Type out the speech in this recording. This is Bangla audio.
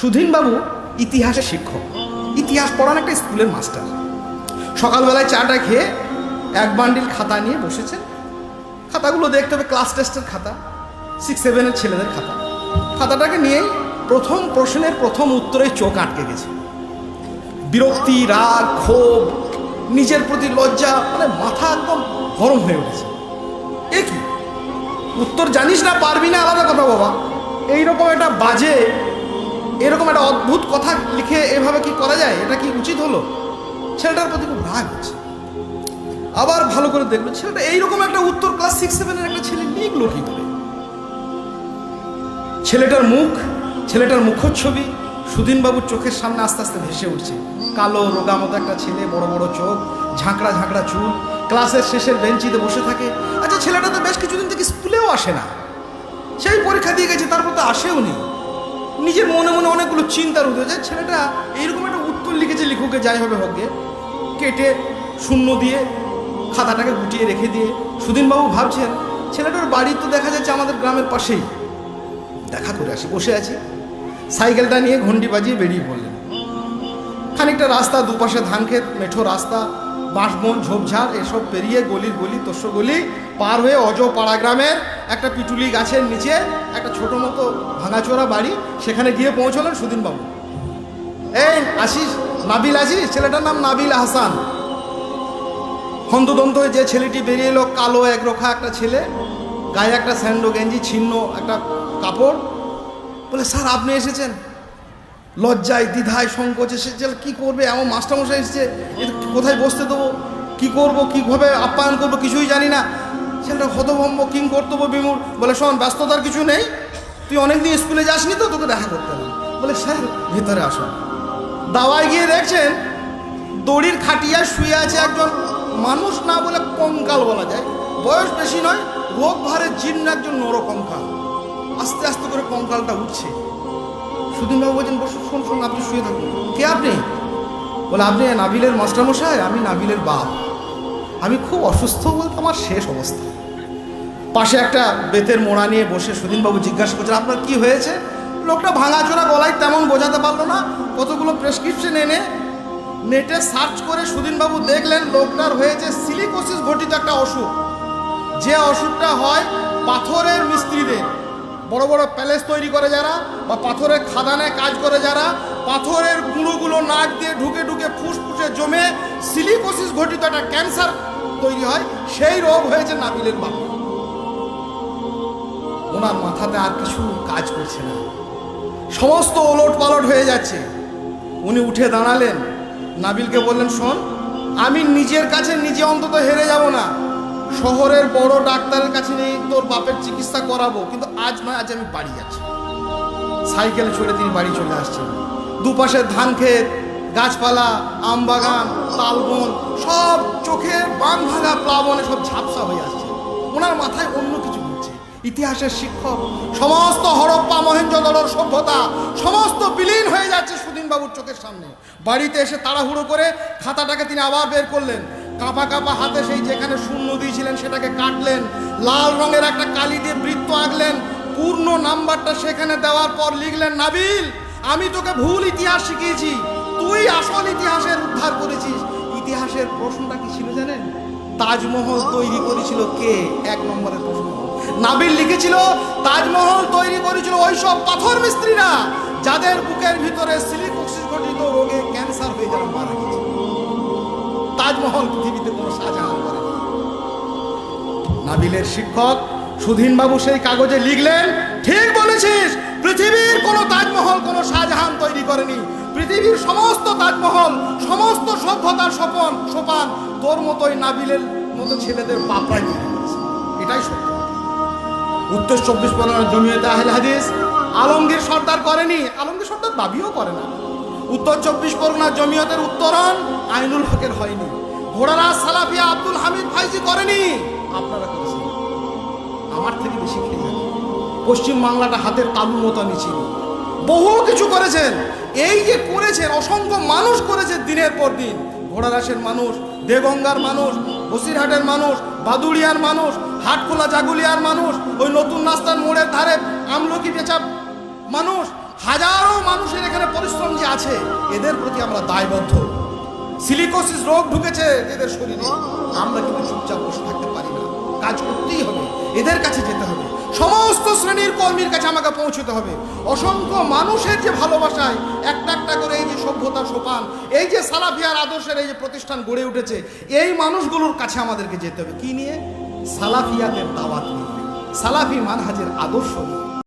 সুধীনবাবু ইতিহাসের শিক্ষক। ইতিহাস পড়ান একটা স্কুলের মাস্টার। সকালবেলায় চাটা খেয়ে এক বান্ডিল খাতা নিয়ে বসেছেন। খাতাগুলো দেখতে হবে ক্লাস টেস্টের খাতা সিক্স সেভেনের ছেলেদের খাতা। খাতাটাকে নিয়েই প্রথম প্রশ্নের প্রথম উত্তরে চোখ আটকে গেছে। বিরক্তি, রাগ, ক্ষোভ, নিজের প্রতি লজ্জা মানে মাথা একদম গরম হয়ে উঠেছে। এ কি? উত্তর জানিস না, পারবি না, আলাদা কথা বাবা। এইরকম একটা বাজে এরকম একটা অদ্ভুত কথা লিখে এভাবে কি করা যায়? এটা কি উচিত হলো? ছেলেটার প্রতি খুব রাগ হচ্ছে আবার ভালো করে দেখল ছেলেটা এইরকম একটা উত্তর ক্লাস সিক্স সেভেনের একটা ছেলে লিখলো কি করে? ছেলেটার মুখ, ছেলেটার মুখচ্ছবি সুদিনবাবুর চোখের সামনে আস্তে আস্তে ভেসে উঠছে। কালো রোগা মতো একটা ছেলে, বড় বড় চোখ, ঝাঁকড়া ঝাঁকড়া চুল ক্লাসের শেষের বেঞ্চিতে বসে থাকে। আচ্ছা ছেলেটা তো বেশ কিছুদিন থেকে স্কুলেও আসে না। সেই পরীক্ষা দিয়ে গেছে, তারপর তো আসেও নি। নিজের মনে মনে অনেকগুলো চিন্তার উদয় যে ছেলেটা এইরকম একটা উত্তর লিখেছে লিখুকে যাই হবে হোক। কেটে শূন্য দিয়ে খাতাটাকে গুটিয়ে রেখে দিয়ে। সুদিনবাবু ভাবছেন, ছেলেটার বাড়ি তো দেখা যাচ্ছে আমাদের গ্রামের পাশেই। দেখা করে আসি, বসে আছি। সাইকেলটা নিয়ে ঘন্টি বাজিয়ে বেরিয়ে পড়লেন। খানিকটা রাস্তা দুপাশে ধান ক্ষেত মেঠো রাস্তা বাঁশবন, ঝোপঝাড়, এসব পেরিয়ে গলির গলি তোষ গলি পার হয়ে অজ পাড়া গ্রামের একটা পিটুলি গাছের নিচে একটা ছোট মতো ভাঙাচোরা বাড়ি, সেখানে গিয়ে পৌঁছলেন সুদিনবাবু এই আসিস নাবিল আসিস ছেলেটার নাম নাবিল হাসান হন্তদন্ত যে ছেলেটি বেরিয়ে এলো, কালো একরোখা একটা ছেলে, গায়ে একটা স্যান্ডো গেঞ্জি, ছিন্ন একটা কাপড়। বলে, স্যার, আপনি এসেছেন? লজ্জায়, দ্বিধায়, সংকোচ এসেছে কি করবে? এমন মাস্টারমশাই এসেছে কোথায় বসতে দেবো? কি করব? কীভাবে আপ্যায়ন করব? কিছুই জানি না। ছেলেটা হতভম্ব, কিং কর্তব্য বিমূর বলে, শোন, ব্যস্ততার কিছু নেই। তুই অনেকদিন স্কুলে যাসনি তো? তোকে দেখা করতে হবে বলে, স্যার, ভিতরে আসুন দাওয়ায় গিয়ে দেখছেন, দড়ির খাটিয়ায় শুয়ে আছে একজন মানুষ না বলে কঙ্কাল বলা যায়। বয়স বেশি নয়, রোগ ভারে জীর্ণ একজন নর কঙ্কাল আস্তে আস্তে করে কঙ্কালটা উঠছে। সুদিনবাবু বলছেন বসুন শোন শোন, আপনি শুয়ে থাকুন। কে আপনি? বলে, আপনি নাবিলের মাস্টারমশাই, আমি নাবিলের বাপ। আমি খুব অসুস্থ বলতে আমার শেষ অবস্থা। পাশে একটা বেতের মোড়া নিয়ে বসে সুদিনবাবু জিজ্ঞাসা করছেন, আপনার কি হয়েছে? লোকটা ভাঙাচোরা গলায় তেমন বোঝাতে পারল না, কতগুলো প্রেসক্রিপশন এনে নেটে সার্চ করে সুদিনবাবু দেখলেন লোকটার হয়েছে সিলিকোসিস ঘটিত একটা অসুখ। যে অসুখটা হয় পাথরের মিস্ত্রিদের বড় বড় প্যালেস তৈরি করে যারা, বা পাথরের খাদানে কাজ করে যারা, পাথরের গুঁড়োগুলো নাক দিয়ে ঢুকে ঢুকে ফুসফুসে জমে সিলিকোসিস ঘটিত একটা ক্যান্সার তৈরি হয়, সেই রোগ হয়েছে নাবিলের বাবা ওনার মাথাতে আর কিছু কাজ করছে না। সমস্ত ওলট পালট হয়ে যাচ্ছে। উনি উঠে দাঁড়ালেন। নাবিলকে বললেন, শোন, আমি নিজের কাছে নিজে অন্তত হেরে যাব না। শহরের বড় ডাক্তারের কাছে নিয়ে তোর বাপের চিকিৎসা করাবো। কিন্তু আজ নয়, আজ আমি বাড়ি যাচ্ছি। সাইকেল চড়ে তিনি বাড়ি চলে আসছেন। দুপাশে ধান ক্ষেত, গাছপালা, আম বাগান, তালবন, সব চোখে বান ভাঙা প্লাবনে সব ঝাপসা হয়ে আসছে। ওনার মাথায় অন্য কিছু ঘুরছে। ইতিহাসের শিক্ষক, সমস্ত হরপ্পা মহেঞ্জোদড়োর সভ্যতা, সমস্ত বিলীন হয়ে যাচ্ছে সুদিনবাবুর চোখের সামনে। বাড়িতে এসে তাড়াহুড়ো করে খাতাটাকে তিনি আবার বের করলেন। কাঁপা কাঁপা হাতে সেই যেখানে শূন্য দিয়েছিলেন সেটাকে কাটলেন। লাল রঙের একটা কালি দিয়ে বৃত্ত আঁকলেন। পূর্ণ নাম্বারটা সেখানে দেওয়ার পর লিখলেন, নাবিল, আমি তোকে ভুল ইতিহাস শিখিয়েছি। তুই আসল ইতিহাসের উদ্ধার করেছিস। ইতিহাসের প্রশ্নটা কি ছিল জানেন? তাজমহল তৈরি করেছিল কে? এক নম্বরের প্রশ্ন। নাবিল লিখেছিল, তাজমহল তৈরি করেছিল ওইসব পাথর মিস্ত্রিরা, যাদের বুকের ভিতরে সিলিকোসিস ঘটিত রোগে ক্যান্সার হয়ে যারা মারা তাজমহল পৃথিবীতে কোনো শাহজাহান করে নাবিলের শিক্ষক সুধীনবাবু সেই কাগজে লিখলেন, ঠিক বলেছিস, পৃথিবীর কোনো তাজমহল কোনো শাহজাহান তৈরি করেনি। পৃথিবীর সমস্ত তাজমহল, সমস্ত সভ্যতার স্বপন, সোপান তোর মতোই নাবিলের মতো ছেলেদের পাপড়াই তৈরি করেছে। এটাই সত্য। উত্তর চব্বিশ পরগনার জমিয়তে আহলে হাদিস, আলমগীর সর্দার করেনি, আলমগীর সর্দার দাবিও করে না। উত্তর চব্বিশ পরগনার জমিয়তের উত্তরণ আইনুল হকের হয়নি। ঘোড়ারা সালাফিয়া আব্দুল হামিদ ভাইজি করেনি। আপনারা করেছেন। আমার থেকে বেশি খেয়ে পশ্চিম বাংলাটা হাতের তালুর মতো নিছিল বহু কিছু করেছেন। এই যে করেছেন অসংখ্য মানুষ করেছে দিনের পর দিন। ঘোড়ারাসের মানুষ দেগঙ্গার মানুষ বসিরহাটের মানুষ বাদুড়িয়ার মানুষ হাটখোলা জাগুলিয়ার মানুষ ওই নতুন রাস্তার মোড়ের ধারে আমলকি বেচা মানুষ হাজারো মানুষের এখানে পরিশ্রম যে আছে এদের প্রতি আমরা দায়বদ্ধ। সিলিকোসিস রোগ ঢুকেছে এদের শরীরে। আমরা কিন্তু চুপচাপ বসে থাকতে পারি না। কাজ করতেই হবে। এদের কাছে যেতে হবে। সমস্ত শ্রেণির কর্মীর কাছে আমাকে পৌঁছতে হবে। অসংখ্য মানুষের যে ভালোবাসায় একটা একটা করে এই যে সভ্যতা সোপান, এই যে সালাফিয়ার আদর্শের এই যে প্রতিষ্ঠান গড়ে উঠেছে, এই মানুষগুলোর কাছে আমাদেরকে যেতে হবে। কি নিয়ে? সালাফিয়াদের দাওয়াত নিয়ে। সালাফি মানহাজের আদর্শ নিয়ে।